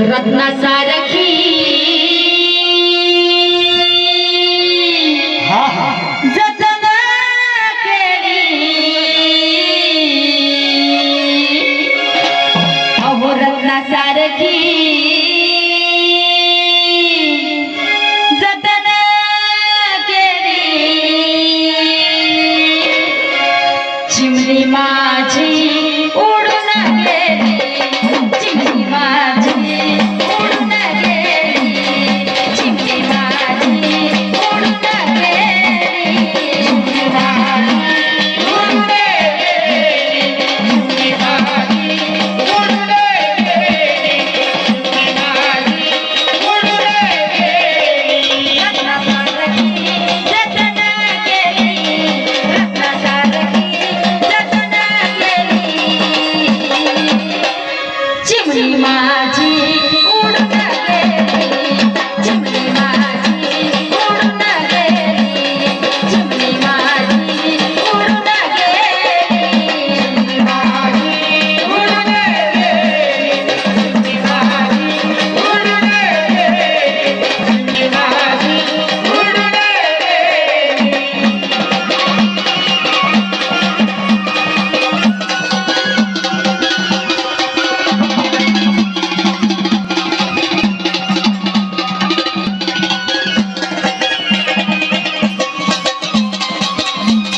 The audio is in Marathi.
रत्नासारखी. हा जतन केली. अहो रत्नासारखी. जतन केली. चिमणी माझी.